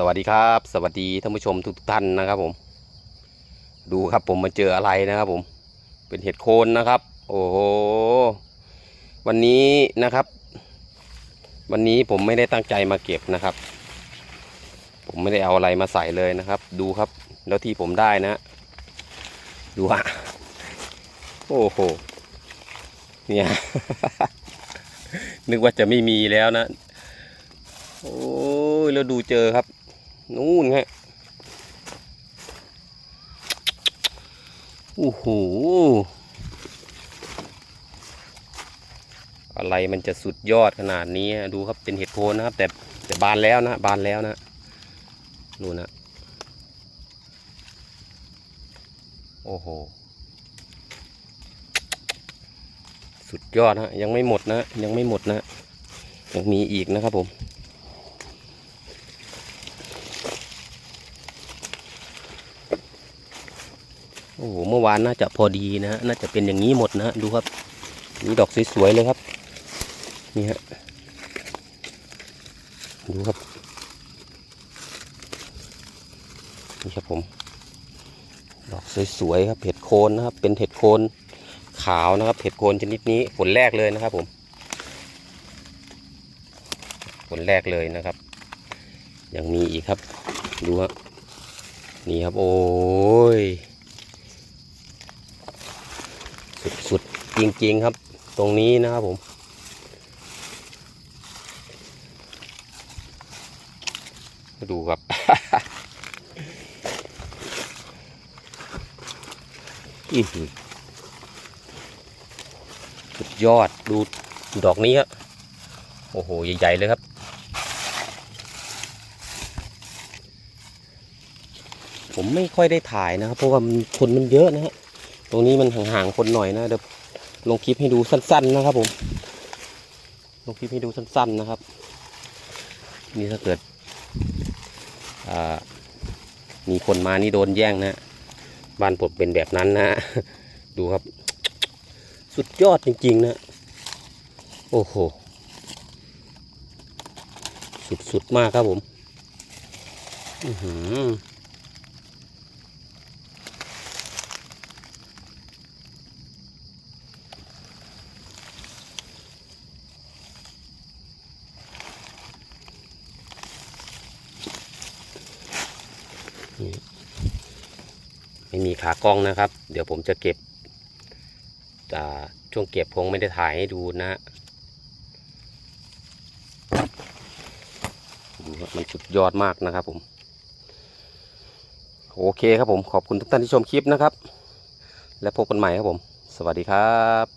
สวัสดีครับ สวัสดีท่านผู้ชมทุกท่านนะครับผม ดูครับผมมาเจออะไรนะครับผม เป็นเห็ดโคนนะครับ โอ้โหวันนี้นะครับ วันนี้ผมไม่ได้ตั้งใจมาเก็บนะครับ ผมไม่ได้เอาอะไรมาใส่เลยนะครับ ดูครับแล้วที่ผมได้นะ ดูฮะโอ้โหเนี่ยนึกว่าจะไม่มีแล้วนะโอ้ยแล้วดูเจอครับ นู่นฮะโอ้โหอะไรมันจะสุดยอดขนาดนี้ดูครับเป็นเห็ดโคนนะครับ แต่แต่บานแล้วนะบานแล้วนะนู่นนะโอ้โห สุดยอดฮะยังไม่หมดนะ ยังไม่หมดนะยังมีอีกนะครับผม โอ้โหเมื่อวานน่าจะพอดีนะฮะน่าจะเป็นอย่างนี้หมดนะฮะดูครับมีดอกสวยๆเลยครับ นี่ฮะดูครับนี่ครับผม ดอกสวยๆครับเห็ดโคนนะครับ เป็นเห็ดโคนขาวนะครับเห็ดโคนชนิดนี้ผลแรกเลยนะครับ ผม ผลแรกเลยนะครับ ยังมีอีกครับ ดูครับนี่ครับ โอ้ย สุดๆจริงๆครับ ตรงนี้นะครับผม ดูครับ สุดยอดดูดอกนี้ครับโอ้โห ใหญ่ ๆ เลยครับ ผมไม่ค่อยได้ถ่ายนะครับ เพราะว่าคนมันเยอะนะฮะ ตรงนี้มันห่างๆคนหน่อยนะเดี๋ยวลงคลิปให้ดูสั้น ๆ นะครับ ผม ลงคลิปให้ดูสั้น ๆ นะครับ นี่ถ้าเกิดมีคนมานี่โดนแย่งนะบ้านผมเป็นแบบนั้นนะดูครับ สุดยอดจริง ๆ นะ โอ้โห สุด ๆ มากครับผม อือหือ ไม่มีขากล้องนะครับ เดี๋ยวผมจะเก็บช่วงเก็บคงไม่ได้ถ่ายให้ดูนะฮะดูครับมันสุดยอดมากนะครับผม โอเคครับผมขอบคุณทุกท่านที่ชมคลิปนะครับ และพบกันใหม่ครับผม สวัสดีครับ